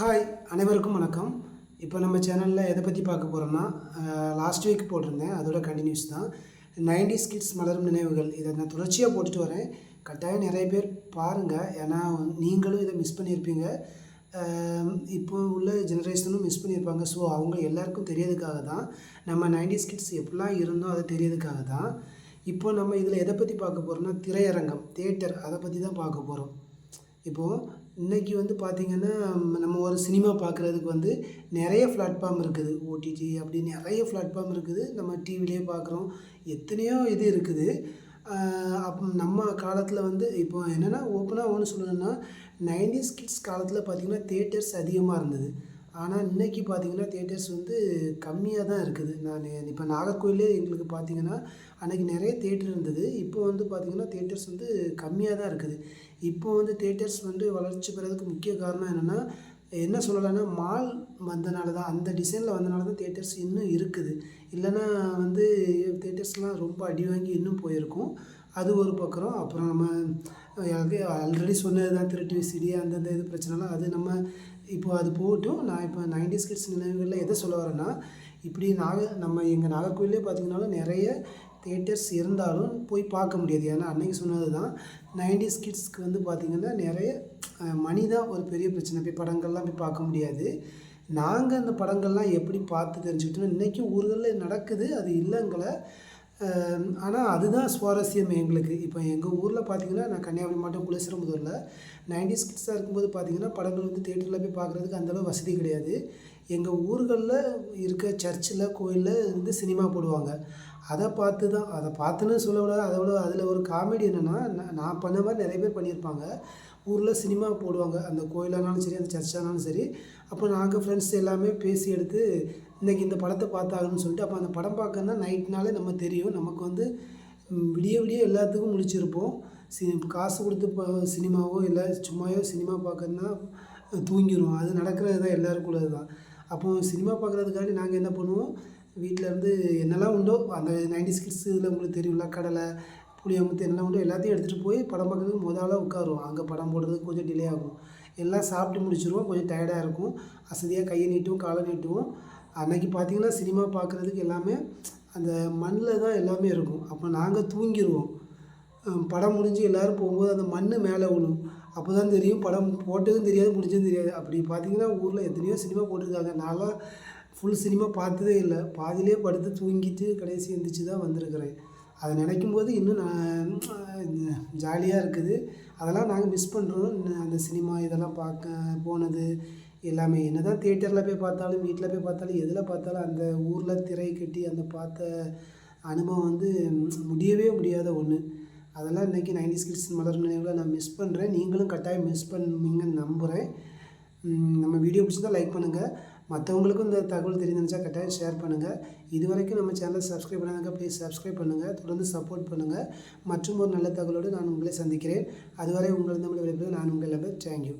Hi அனைவருக்கும் வணக்கம். இப்போ நம்ம சேனலில் எதை பற்றி பார்க்க போகிறோம்னா லாஸ்ட் வீக் போட்டிருந்தேன். அதோட கண்டினியூஸ் தான். நைன்டி கிட்ஸ் மலரும் நினைவுகள். இதை நான் தொடர்ச்சியாக போட்டுட்டு வரேன். கட்டாயம் நிறைய பேர் பாருங்கள் ஏன்னா நீங்களும் இதை மிஸ் பண்ணியிருப்பீங்க. இப்போ உள்ள ஜெனரேஷனும் மிஸ் பண்ணியிருப்பாங்க. ஸோ அவங்க எல்லாருக்கும் தெரியறதுக்காக தான் நம்ம நைன்டி கிட்ஸ் எப்படிலாம் இருந்தோம் அதை தெரியறதுக்காக தான் இப்போ நம்ம இதில் எதை பற்றி பார்க்க போகிறோம்னா திரையரங்கம் தேட்டர் அதை பற்றி தான் பார்க்க போகிறோம் இப்போது இன்றைக்கி வந்து பார்த்திங்கன்னா நம்ம ஒரு சினிமா பார்க்குறதுக்கு வந்து நிறைய பிளாட்ஃபார்ம் இருக்குது. ஓடிடி அப்படி நிறைய பிளாட்ஃபார்ம் இருக்குது. நம்ம டிவிலே பார்க்குறோம் எத்தனையோ இது இருக்குது. அப் நம்ம காலத்தில் வந்து இப்போ என்னென்னா ஓப்பனாக ஒன்று சொல்லணும்னா நைன்டிஸ் கிட்ஸ் காலத்தில் பார்த்திங்கன்னா தேட்டர்ஸ் அதிகமாக இருந்தது. ஆனால் இன்றைக்கி பார்த்தீங்கன்னா தேட்டர்ஸ் வந்து கம்மியாக தான் இருக்குது. நான் இப்போ நாகர்கோயிலே எங்களுக்கு பார்த்தீங்கன்னா அன்றைக்கி நிறைய தேட்டர் இருந்தது. இப்போ வந்து பார்த்திங்கன்னா தேட்டர்ஸ் வந்து கம்மியாக தான் இருக்குது. இப்போ வந்து தேட்டர்ஸ் வந்து வளர்ச்சி பெறதுக்கு முக்கிய காரணம் என்னென்னா என்ன சொல்லலாம்னா மால் வந்தனால தான் அந்த டிசைனில் வந்தனால தான் தேட்டர்ஸ் இன்னும் இருக்குது. இல்லைன்னா வந்து தேட்டர்ஸ்லாம் ரொம்ப அடி வாங்கி இன்னும் போயிருக்கும். அது ஒரு பக்கம். அப்புறம் நம்ம ஆல்ரெடி சொன்னது தான் திருட்டு சிடி அந்தந்த இது பிரச்சனைலாம். அது நம்ம இப்போ அது போகட்டும். நான் இப்போ நைன்டிஸ் கிட்ஸ் நினைவுகளில் எதை சொல்ல வரேன்னா இப்படி நாக நம்ம எங்கள் நாகர்கோவிலே பார்த்திங்கனாலும் நிறைய தேட்டர்ஸ் இருந்தாலும் போய் பார்க்க முடியாது. ஏன்னா அன்றைக்கி சொன்னது தான் நைன்டிஸ் கிட்ஸ்க்கு வந்து பார்த்திங்கன்னா நிறைய மணி தான் ஒரு பெரிய பிரச்சனை. போய் படங்கள்லாம் போய் பார்க்க முடியாது. நாங்கள் அந்த படங்கள்லாம் எப்படி பார்த்து தெரிஞ்சுக்கிட்டோம் இன்றைக்கும் ஊர்களில் நடக்குது. அது இல்லைங்களை. ஆனால் அதுதான் சுவாரஸ்யம் எங்களுக்கு. இப்போ எங்கள் ஊரில் பார்த்தீங்கன்னா நான் கன்னியாகுமரி மாவட்டம் குலசிரம்புதூரில் நைன்டிஸ் கிட்ஸாக இருக்கும்போது பார்த்தீங்கன்னா படங்கள் வந்து தேட்டரில் போய் பார்க்குறதுக்கு அந்தளவு வசதி கிடையாது. எங்கள் ஊர்களில் இருக்க சர்ச்சில் கோயிலில் இருந்து சினிமா போடுவாங்க. அதை பார்த்து தான் அதை பார்த்துன்னு சொல்ல விட அதோட அதில் ஒரு காமெடி என்னென்னா நான் பண்ண மாதிரி நிறைய பேர் பண்ணியிருப்பாங்க. ஊரில் சினிமா போடுவாங்க. அந்த கோயிலானாலும் சரி அந்த சர்ச்சானாலும் சரி. அப்போ நாங்கள் ஃப்ரெண்ட்ஸ் எல்லாமே பேசி எடுத்து இன்றைக்கி இந்த படத்தை பார்த்தாகணும்னு சொல்லிட்டு அப்போ அந்த படம் பார்க்கணுன்னா நைட்னாலே நம்ம தெரியும். நமக்கு வந்து விடிய விடிய எல்லாத்துக்கும் முடிச்சிருப்போம் சி காசு கொடுத்து சினிமாவோ இல்லை சும்மாவோ சினிமா பார்க்கணுன்னா தூங்கிடுவோம் அது நடக்கிறது தான் எல்லாருக்குள்ளது தான் அப்போது சினிமா பார்க்குறதுக்காண்டி நாங்கள் என்ன பண்ணுவோம்? வீட்டில் இருந்து என்னெல்லாம் உண்டோ அந்த நைன்டி ஸ்கிட்ஸ் இதில் உங்களுக்கு தெரியும்ல கடலை புளியமுத்து எல்லாம் உண்டு எல்லாத்தையும் எடுத்துகிட்டு போய் படம் பார்க்குறதுக்கு முதல்ல உட்காருவோம். அங்கே படம் போடுறதுக்கு கொஞ்சம் டிலே ஆகும். எல்லாம் சாப்பிட்டு முடிச்சிருவோம். கொஞ்சம் டயர்டாக இருக்கும். அசதியாக கையை நீட்டுவோம் காலை நீட்டுவோம். அன்றைக்கி பார்த்திங்கன்னா சினிமா பார்க்குறதுக்கு எல்லாமே அந்த மண்ணில் தான் எல்லாமே இருக்கும். அப்போ நாங்கள் தூங்கிடுவோம் படம் முடிஞ்சு எல்லோரும் போகும்போது அந்த மண் மேலே விழும். அப்போ தான் தெரியும் படம் போட்டதும் தெரியாது முடிஞ்சதும் தெரியாது. அப்படி பார்த்திங்கன்னா ஊரில் எத்தனையோ சினிமா போட்டிருக்காங்க. நான்லாம் ஃபுல் சினிமா பார்த்ததே இல்லை. பாதியிலே படுத்து தூங்கிட்டு கடைசி எழுந்திரிச்சு தான் வந்திருக்கிறேன். அதை நினைக்கும் போது இன்னும் நான் ஜாலியாக இருக்குது. அதெல்லாம் நாங்கள் மிஸ் பண்ணுறோம் அந்த சினிமா இதெல்லாம் பார்க்க போனது எல்லாமே. என்ன தான் தேட்டரில் போய் பார்த்தாலும் வீட்டில் போய் பார்த்தாலும் எதில் பார்த்தாலும் அந்த ஊரில் திரை கட்டி அந்த பார்த்த அனுபவம் வந்து முடியவே முடியாத ஒன்று அதெல்லாம் இன்றைக்கி நைன்டி கிட்ஸ் மலர் நினைவில் நான் மிஸ் பண்ணுறேன் நீங்களும் கட்டாயம் மிஸ் பண்ணுவீங்கன்னு நம்புகிறேன் நம்ம வீடியோ பிடிச்சிருந்தால் லைக் பண்ணுங்கள் மற்றவங்களுக்கும் இந்த தகவல் தெரிஞ்சிருந்துச்சா கட்டாயம் ஷேர் பண்ணுங்கள் இது வரைக்கும் நம்ம சேனலை சப்ஸ்கிரைப் பண்ணாங்க ப்ளீஸ் சப்ஸ்கிரைப் பண்ணுங்கள் தொடர்ந்து சப்போர்ட் பண்ணுங்கள் மற்றும் ஒரு நல்ல தகவலோடு நான் உங்களை சந்திக்கிறேன். அதுவரை உங்களிடம் தமிழ் நான் உங்கள் தேங்க்யூ